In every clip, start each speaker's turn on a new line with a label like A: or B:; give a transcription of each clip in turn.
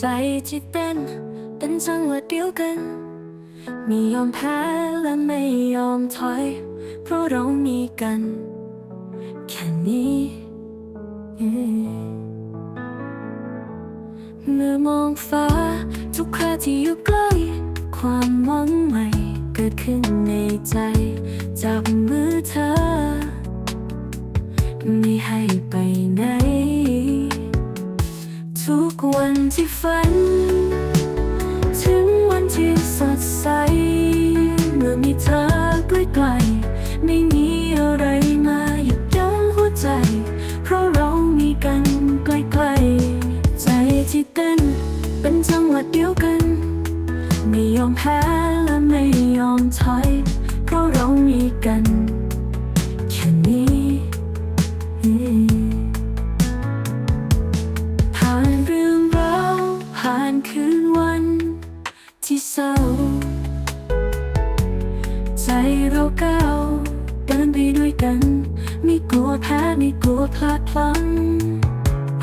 A: ใจที่เต้นเป็นจังหวะเดียวกันม่ยอมแพ้และไม่ยอมถอย เพราะเรามีกัน แค่นี้เอ่อเมื่อมองฟ้า ทุกคราที่อยู่ใกล้ความหวังใหม่เกิดขึ้นในใจจับมือเธอ ไม่ให้ ที่ฝัน ถึงวันที่สดใส เมื่อมีเธอใกล้ๆไม่มีอะไรมาหยุดยั้งหัวใจ เพราะเรามีกันใกล้ๆใจที่เต้นเป็นจังหวะเดียวกัน ไม่ยอมแพ้านคืนวันที่เศร้า ใจเราก้าวเดินไปด้วยกัน ไม่กลัวแพ้ไม่กลัวพลาดพลั้ง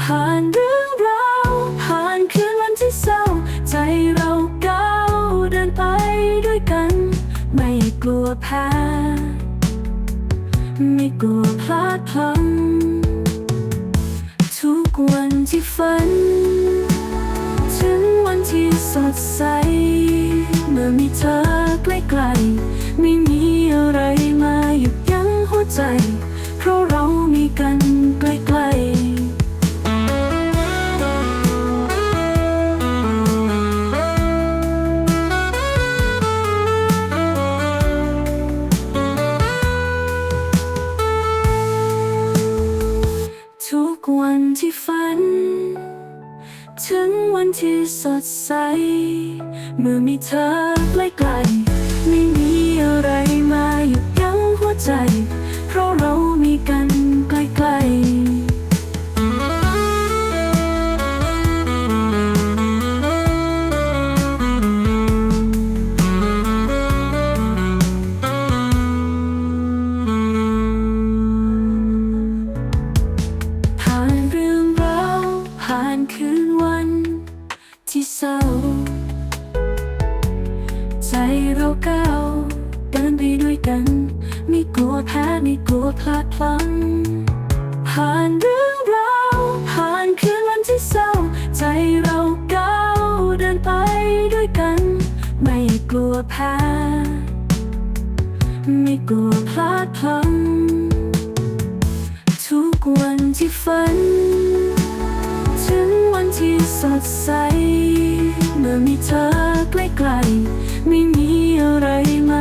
A: ผ่านเรื่องราวผ่านคืนวันที่เศร้า ใจเราก้าวเดินไปด้วยกัน ไม่กลัวแพ้ไม่กลัวพลาดพลั้งทุกวันที่ฝัน สดใส เมื่อมีเธอใกล้ๆไม่มีอะไรมาหยุดยั้งหัวใจ เพราะเรามีกันใกล้ๆทุกวันที่ฝัน ถึงวันที่สดใส เมื่อมีเธอใกล้ๆไม่มีอะไร ศร้า ใจเราก้าวเดินไปด้วยกัน ไม่กลัวแพ้ไม่กลัวพลาดพลั้งผ่านเรื่องราวผ่านคืนวันที่เศร้า ใจเราก้าวเดินไปด้วยกัน ไม่กลัวแพ้ไม่กลัวพลาดพลั้งทุกวันที่ฝัน ถึงวันที่สดใส เมื่อมีเธอใกล้ๆไม่มีอะไรมา